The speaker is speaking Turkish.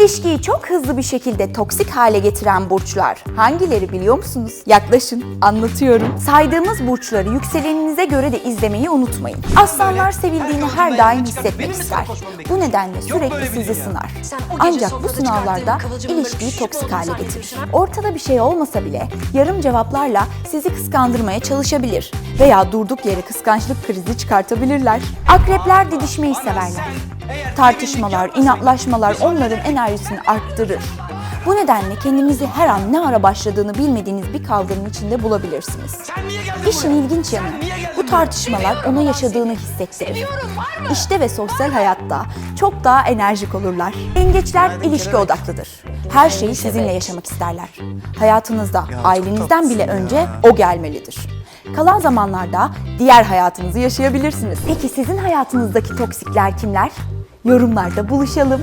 İlişkiyi çok hızlı bir şekilde toksik hale getiren burçlar hangileri biliyor musunuz? Yaklaşın, anlatıyorum. Saydığımız burçları yükseleninize göre de izlemeyi unutmayın. Aslanlar sevildiğini her daim hissetmek ister. Bu nedenle sürekli sizi sınar. Ancak bu sınavlarda ilişkiyi toksik hale getirir. Ortada bir şey olmasa bile yarım cevaplarla sizi kıskandırmaya çalışabilir veya durduk yere kıskançlık krizi çıkartabilirler. Akrepler didişmeyi severler. Tartışmalar, inatlaşmalar onların enerjisini arttırır. Bu nedenle kendinizi her an ne ara başladığını bilmediğiniz bir kavganın içinde bulabilirsiniz. İşin ilginç yanı bu tartışmalar ona yaşadığını hissettirir. İşte ve sosyal hayatta çok daha enerjik olurlar. Yengeçler ilişki odaklıdır. Her şeyi sizinle yaşamak isterler. Hayatınızda ailenizden bile önce o gelmelidir. Kalan zamanlarda diğer hayatınızı yaşayabilirsiniz. Peki sizin hayatınızdaki toksikler kimler? Yorumlarda buluşalım.